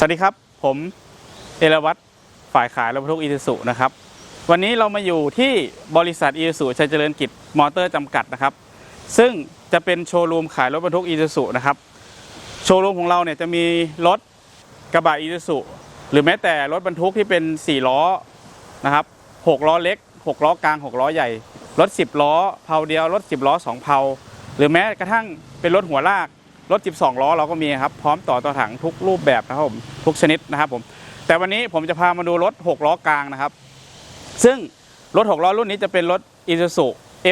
สวัสดีครับ ผมเอราวัตรฝ่ายขายรถบรรทุกอีซูซุนะครับ วันนี้เรามาอยู่ที่บริษัทอีซูซุชัยเจริญกิจมอเตอร์จำกัดนะครับ ซึ่งจะเป็นโชว์รูมขายรถบรรทุกอีซูซุนะครับ โชว์รูมของเราเนี่ยจะมีรถกระบะอีซูซุหรือแม้แต่รถบรรทุกที่เป็น 4 ล้อนะครับ 6 ล้อเล็ก 6 ล้อกลาง 6 ล้อใหญ่ รถ 10 ล้อ เพาเดียว รถ 10 ล้อ 2 เพาหรือแม้กระทั่งเป็นรถหัวลาก รถ 12 ล้อเราก็มีครับ พร้อมต่อต่อถังทุกรูปแบบนะครับผมทุกชนิดนะครับผมแต่วันนี้ผมจะพามาดูรถ 6 ล้อกลางนะครับ ซึ่งรถ 6 ล้อรุ่นนี้จะเป็นรถ Isuzu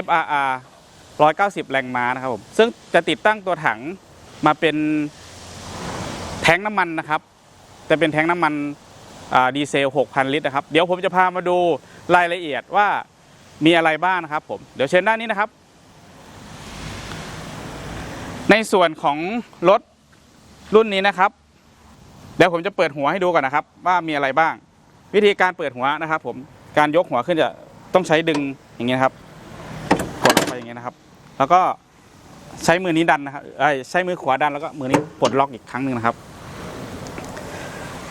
FRR 190 แรงม้านะครับผมซึ่งจะติดตั้งตัวถังมาเป็นแทงน้ำมันนะครับจะเป็นแทงน้ำมันดีเซล 6,000 ลิตรนะครับ เดี๋ยวผมจะพามาดูรายละเอียดว่ามีอะไรบ้างนะครับผม เดี๋ยวเชิญด้านนี้นะครับ ในส่วนของรถรุ่นนี้นะครับ เดี๋ยวผมจะเปิดหัวให้ดูก่อนนะครับ ว่ามีอะไรบ้าง วิธีการเปิดหัวนะครับ ผมการยกหัวขึ้นจะต้องใช้ดึงอย่างเงี้ยครับกดลงไปอย่างเงี้ยนะครับ แล้วก็ใช้มือนี้ดันนะครับใช้มือขวาดันแล้วก็มือนี้ปลดล็อกอีกครั้งหนึ่งนะครับ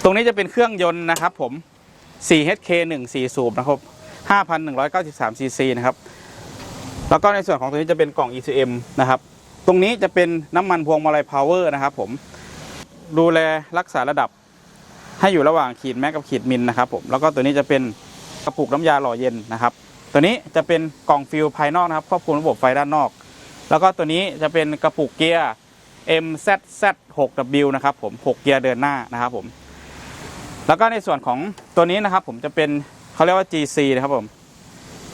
ตรงนี้จะเป็นเครื่องยนต์นะครับ ผม 4HK 1 4 สูบนะครับ 5,193 cc นะครับ แล้วก็ในส่วนของตัวนี้จะเป็นกล่อง ECM นะครับ ตรงนี้จะเป็นน้ำมันพวงมาลัยพาวเวอร์นะครับผมดูแลรักษาระดับ ให้อยู่ระหว่างขีดแม็กกับขีดมิลนะครับผมแล้วก็ตัวนี้จะเป็นกระปุกน้ำยาหล่อเย็นนะครับ ตัวนี้จะเป็นกล่องฟิลภายนอกนะครับครอบคลุมระบบไฟด้านนอก แล้วก็ตัวนี้จะเป็นกระปุกเกียร์ MZZ6W นะครับผม6เกียร์เดินหน้านะครับผมแล้วก็ในส่วนของตัวนี้นะครับ ผมจะเป็นเขาเรียกว่า GC นะครับผม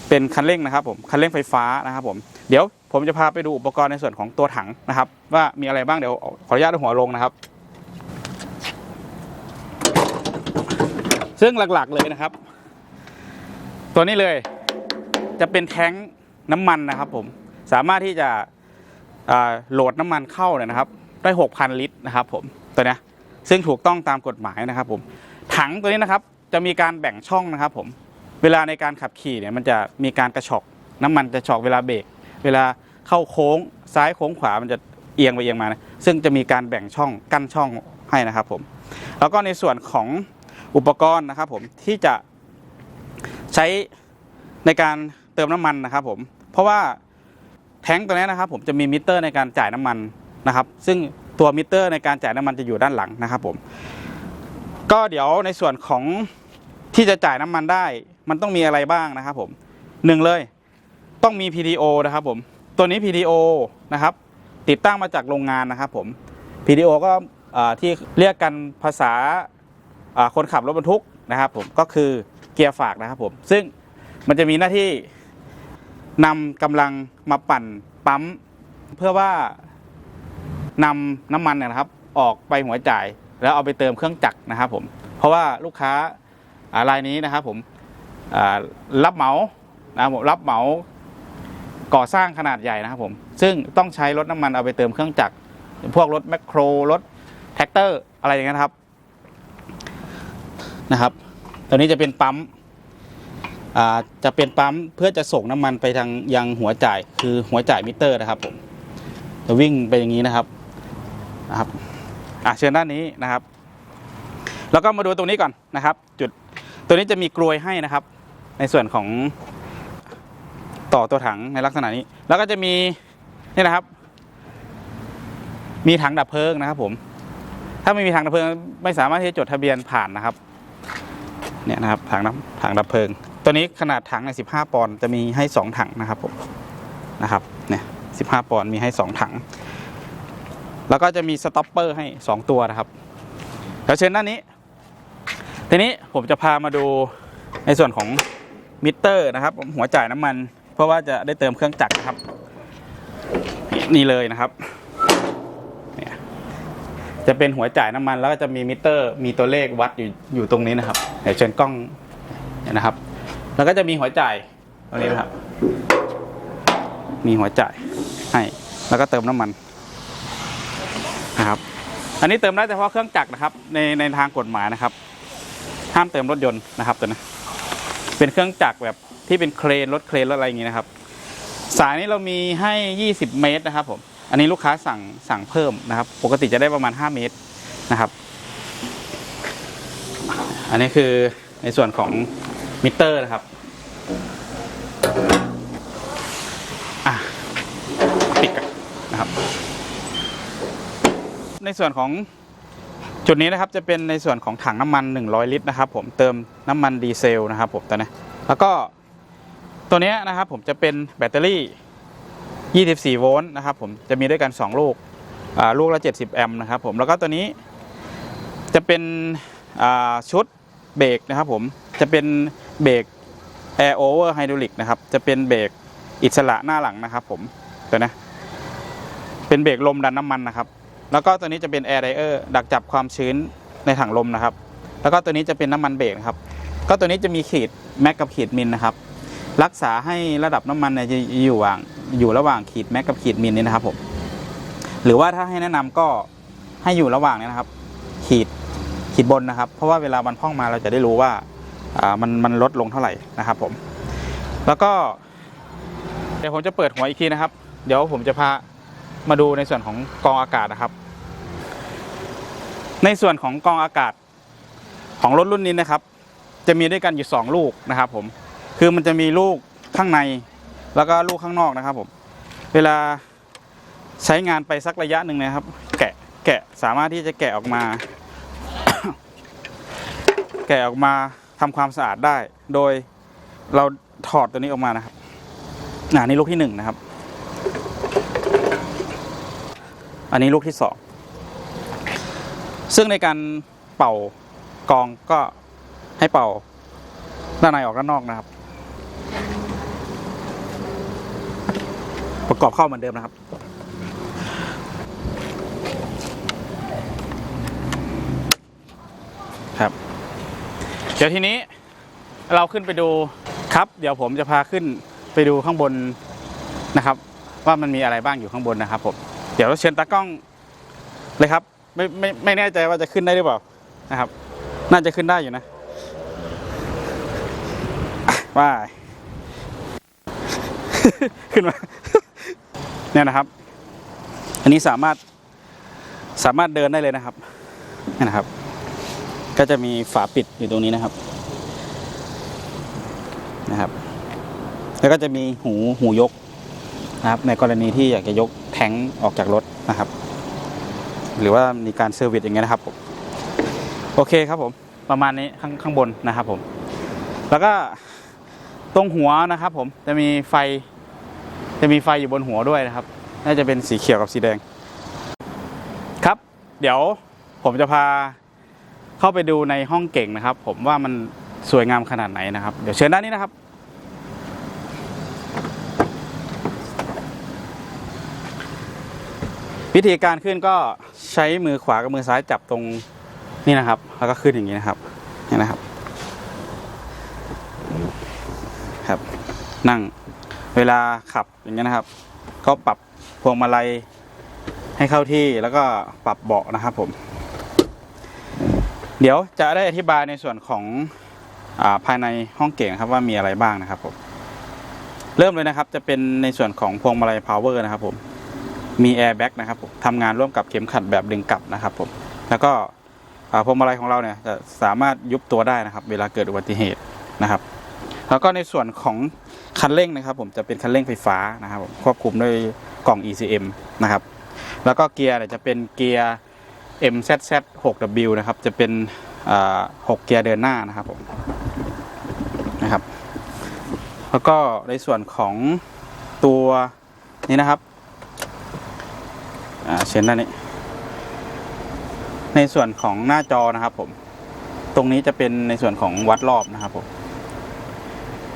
เป็นคันเร่งนะครับผมคันเร่งไฟฟ้านะครับผมเดี๋ยว ผมจะพาไปดูอุปกรณ์ในส่วนของตัวถังนะครับ ว่ามีอะไรบ้างเดี๋ยวขออนุญาตหัวลงนะครับ ซึ่งหลักๆเลยนะครับ ตัวนี้เลยจะเป็นแท้งน้ำมันนะครับ ผมสามารถที่จะโหลดน้ำมันเข้าเนี่ยนะครับ ได้6,000 ลิตรนะครับ ผมตัวนี้ซึ่งถูกต้องตามกฎหมายนะครับ ผมถังตัวนี้นะครับ จะมีการแบ่งช่องนะครับ ผมเวลาในการขับขี่เนี่ยมันจะมีการกระชอกน้ำมันจะชอกเวลาเบรกเวลา เข้าโค้งซ้ายโค้งขวามันจะเอียงไปเอียงมานะซึ่งจะมีการแบ่งช่องกั้นช่องให้นะครับผมแล้วก็ในส่วนของอุปกรณ์นะครับผมที่จะใช้ในการเติมน้ำมันนะครับผมเพราะว่าแท้งตัวนี้นะครับผมจะมีมิเตอร์ในการจ่ายน้ำมันนะครับ ซึ่งตัวมิเตอร์ในการจ่ายน้ำมันจะอยู่ด้านหลังนะครับผมก็เดี๋ยวในส่วนของที่จะจ่ายน้ำมันได้ มันต้องมีอะไรบ้างนะครับผมหนึ่งเลยต้องมี PDO นะครับผม ตัวนี้ PDO นะครับติดตั้งมาจากโรงงานนะครับผม PDO ก็ที่เรียกกันภาษาคนขับรถบรรทุกนะครับผมก็คือเกียร์ฝากนะครับผม ซึ่งมันจะมีหน้าที่นำกำลังมาปั่นปั๊ม เพื่อว่านำน้ำมันนะครับ ออกไปหัวจ่าย แล้วเอาไปเติมเครื่องจักรนะครับผม เพราะว่าลูกค้ารายนี้นะครับผมรับเหมานะครับผมรับเหมา ก่อสร้างขนาดใหญ่นะครับผม ซึ่งต้องใช้รถน้ำมันเอาไปเติมเครื่องจักร พวกรถแมคโครรถแท็กเตอร์อะไรอย่างเงี้ยนะครับนะครับตัวนี้จะเป็นปั๊มอ่าจะเป็นปั๊มเพื่อจะส่งน้ำมันไปทางยังหัวจ่ายคือหัวจ่ายมิเตอร์นะครับผมจะวิ่งไปอย่างนี้นะครับนะครับอะเชิญด้านนี้นะครับ แล้วก็มาดูตรงนี้ก่อนนะครับ จุดตัวนี้จะมีกลวยให้นะครับ ในส่วนของ ต่อตัวถังในลักษณะนี้ แล้วก็จะมีนี่นะครับ มีถังดับเพลิงนะครับ ผม ถ้าไม่มีถังดับเพลิง ไม่สามารถที่จะจดทะเบียนผ่านนะครับ เนี่ยนะครับถังน้ำถังดับเพลิง ตัวนี้ขนาดถังใน15ปอนด์จะมีให้2ถังนะครับผมนะครับเนี่ย15ปอนด์มีให้2ถัง แล้วก็จะมีสต็อปเปอร์ให้2ตัวนะครับแล้วเชิญด้านนี้ ทีนี้ผมจะพามาดูในส่วนของมิเตอร์นะครับ ผมหัวจ่ายน้ำมัน เพราะว่าจะได้เติมเครื่องจักรนะครับ นี่เลยนะครับจะเป็นหัวจ่ายน้ำมันแล้วก็จะมีมิเตอร์ มีตัวเลขวัดอยู่อยู่ตรงนี้นะครับเดี๋ยวเชิญกล้องนะครับ แล้วก็จะมีหัวจ่ายตรงนี้นะครับ มีหัวจ่ายให้แล้วก็เติมน้ำมันนะครับ อันนี้เติมได้เฉพาะเครื่องจักรนะครับ ในในทางกฎหมายนะครับ ห้ามเติมรถยนต์นะครับตัวนี้เป็นเครื่องจักรแบบ ที่เป็นเครนรถเครนรถอะไรอย่างนี้นะครับ สายนี้เรามีให้ 20 เมตรนะครับผมอันนี้ลูกค้าสั่งสั่งเพิ่มนะครับ ปกติจะได้ประมาณ 5 เมตรนะครับ อันนี้คือในส่วนของมิเตอร์นะครับอะปิดกันนะครับ ในส่วนของจุดนี้นะครับจะเป็นในส่วนของถังน้ำมัน 100 ลิตรนะครับ ผมเติมน้ำมันดีเซลนะครับผมตัวนี้แล้วก็ ตัวนี้นะครับผมจะเป็นแบตเตอรี่ 24 โวลต์นะครับผมจะมีด้วยกัน 2 ลูกลูกละ 70 แอมป์นะครับผมแล้วก็ตัวนี้จะเป็นชุดเบรกนะครับผมจะเป็นเบรก Air Over Hydraulic นะครับจะเป็นเบรกอิสระหน้าหลังนะครับผมตัวนะเป็นเบรกลมดันน้ำมันนะครับ แล้วก็ตัวนี้จะเป็น Air Dryer ดักจับความชื้นในถังลมนะครับ แล้วก็ตัวนี้จะเป็นน้ำมันเบรกครับ ก็ตัวนี้จะมีขีดแม็กกับขีดมินนะครับ รักษาให้ระดับน้ำมันเนี่ยจะอยู่ว่างอยู่ระหว่างขีดแม็กกับขีดมินนี่นะครับผมหรือว่าถ้าให้แนะนำก็ให้อยู่ระหว่างนี้นะครับ ขีดขีดบนนะครับ เพราะว่าเวลามันพ่องมาเราจะได้รู้ว่าอ่ามันมันลดลงเท่าไหร่นะครับผม แล้วก็ เดี๋ยวผมจะเปิดหัวอีกทีนะครับ เดี๋ยวผมจะพามาดูในส่วนของกองอากาศนะครับ ในส่วนของกองอากาศของรถรุ่นนี้นะครับ จะมีด้วยกันอยู่ 2 ลูกนะครับผม คือมันจะมีลูกข้างใน แล้วก็ลูกข้างนอกนะครับผม เวลาใช้งานไปสักระยะหนึ่งนะครับ แกะแกะสามารถที่จะแกะออกมา แกะออกมาทำความสะอาดได้ โดยเราถอดตัวนี้ออกมานะครับอ่านี่ลูกที่หนึ่งนะครับ อันนี้ลูกที่สองซึ่งในการเป่ากองก็ให้เป่าด้านในออกด้านนอกนะครับ ประกอบเข้าเหมือนเดิมนะครับ ครับ เดี๋ยวทีนี้เราขึ้นไปดูครับ เดี๋ยวผมจะพาขึ้นไปดูข้างบนนะครับ ว่ามันมีอะไรบ้างอยู่ข้างบนนะครับผมเดี๋ยวเราเชิญตากล้องเลยครับ ไม่ไม่ไม่แน่ใจว่าจะขึ้นได้หรือเปล่านะครับ น่าจะขึ้นได้อยู่นะอะว่า ขึ้นมา เนี่ยนะครับ อันนี้สามารถสามารถเดินได้เลยนะครับนี่นะครับ ก็จะมีฝาปิดอยู่ตรงนี้นะครับนะครับ แล้วก็จะมีหูหูยกนะครับ ในกรณีที่อยากจะยกแท้งออกจากรถนะครับ หรือว่ามีการเซอร์วิสอย่างเงี้ยนะครับผมโอเคครับผมประมาณนี้ข้างข้างบนนะครับผม แล้วก็ตรงหัวนะครับผมจะมีไฟ จะมีไฟอยู่บนหัวด้วยนะครับ น่าจะเป็นสีเขียวกับสีแดง ครับ เดี๋ยวผมจะพาเข้าไปดูในห้องเก่งนะครับ ผมว่ามันสวยงามขนาดไหนนะครับ เดี๋ยวเชิญด้านนี้นะครับ วิธีการขึ้นก็ใช้มือขวากับมือซ้ายจับตรงนี่นะครับ แล้วก็ขึ้นอย่างนี้นะครับนี่นะครับ ครับ นั่ง เวลาขับอย่างนี้ยนะครับ ก็ปรับพวงมาลัยให้เข้าที่แล้วก็ปรับเบาะนะครับผม เดี๋ยวจะได้อธิบายในส่วนของอาภายในห้องเก่งครับว่ามีอะไรบ้างนะครับผมเริ่มเลยนะครับจะเป็นในส่วนของพวงมาลัย power นะครับผมมีแอร์แบ็กนะครับผมทำงานร่วมกับเข็มขัดแบบดึงกลับนะครับผมแล้วก็พวงมาลัยของเราเนี่ยจะสามารถยุบตัวได้นะครับ เวลาเกิดอุบัติเหตุนะครับ แล้วก็ในส่วนของคันเร่งนะครับ ผมจะเป็นคันเร่งไฟฟ้านะครับผมควบคุมด้วยกล่อง ECM นะครับ แล้วก็เกียร์จะเป็นเกียร์ MZZ 6W นะครับ จะเป็น6เกียร์เดินหน้านะครับผมนะครับ แล้วก็ในส่วนของตัวนี้นะครับเช่นด้านนี้ ในส่วนของหน้าจอนะครับผม ตรงนี้จะเป็นในส่วนของวัดรอบนะครับผม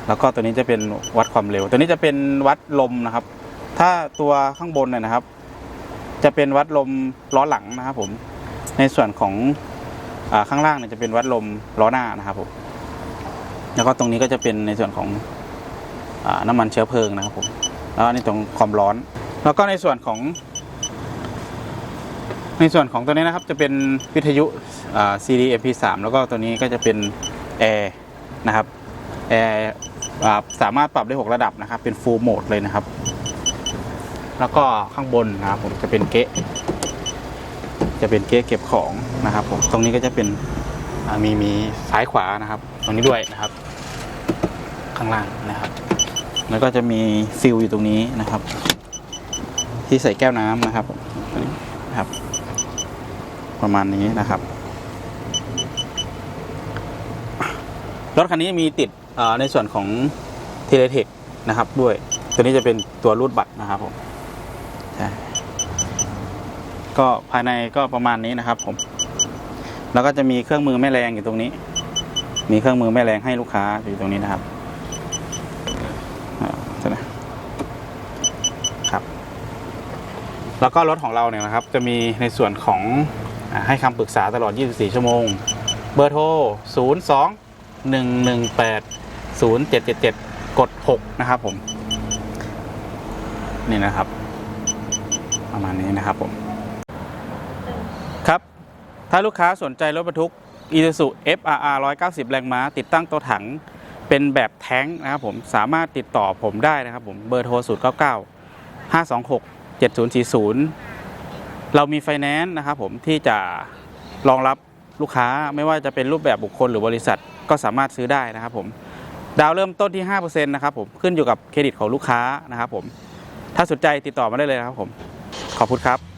แล้วก็ตัวนี้จะเป็นวัดความเร็ว ตัวนี้จะเป็นวัดลมนะครับ ถ้าตัวข้างบนเนี่ยนะครับ จะเป็นวัดลมล้อหลังนะครับ ผม ในส่วนของอข้างล่างเนี่ยจะเป็นวัดลมล้อหน้านะครับผมแล้วก็ตรงนี้ก็จะเป็นในส่วนของอน้ำมันเชื้อเพลิงนะครับผมแล้วก็ในตรงความร้อน แล้วก็ในส่วนของ ในส่วนของตัวนี้นะครับ จะเป็นวิทยุ CD MP3 แล้วก็ตัวนี้ก็จะเป็นแอร์นะครับแอร์ สามารถปรับได้ 6 ระดับนะครับ เป็น Full Mode เลยนะครับ แล้วก็ข้างบนนะครับผมจะเป็นเกะจะเป็นเกะเก็บของนะครับผมตรงนี้ก็จะเป็นมีมีซ้ายขวานะครับ ตรงนี้ด้วยนะครับ ข้างล่างนะครับ แล้วก็จะมีฟิลอยู่ตรงนี้นะครับ ที่ใส่แก้วน้ำนะครับนะครับ ประมาณนี้นะครับรถคันนี้มีติด ในส่วนของเทเลเทคนะครับด้วยตัวนี้จะเป็นตัวรูดบัตรนะครับผมใช่ก็ภายในก็ประมาณนี้นะครับผม แล้วก็จะมีเครื่องมือแม่แรงอยู่ตรงนี้ มีเครื่องมือแม่แรงให้ลูกค้าอยู่ตรงนี้นะครับใช่ไหมครับ แล้วก็รถของเราเนี่ยนะครับ จะมีในส่วนของอให้คำปรึกษาตลอด 24 ชั่วโมง เบอร์โทร 02118 0 7 7 7 กด 6 นะครับผม นี่นะครับ ประมาณนี้นะครับผม ครับ ถ้าลูกค้าสนใจรถบรรทุก Isuzu FRR 190 แรงม้า ติดตั้งตัวถังเป็นแบบแท้งนะครับผม สามารถติดต่อผมได้นะครับผม เบอร์โทร 099 526 7040 เรามีไฟแนนซ์นะครับผมที่จะรองรับลูกค้าไม่ว่าจะเป็นรูปแบบบุคคลหรือบริษัทก็สามารถซื้อได้นะครับผม ดาวเริ่มต้นที่5%นะครับผมขึ้นอยู่กับเครดิตของลูกค้านะครับผมถ้าสนใจติดต่อมาได้เลยนะครับผมขอบคุณครับ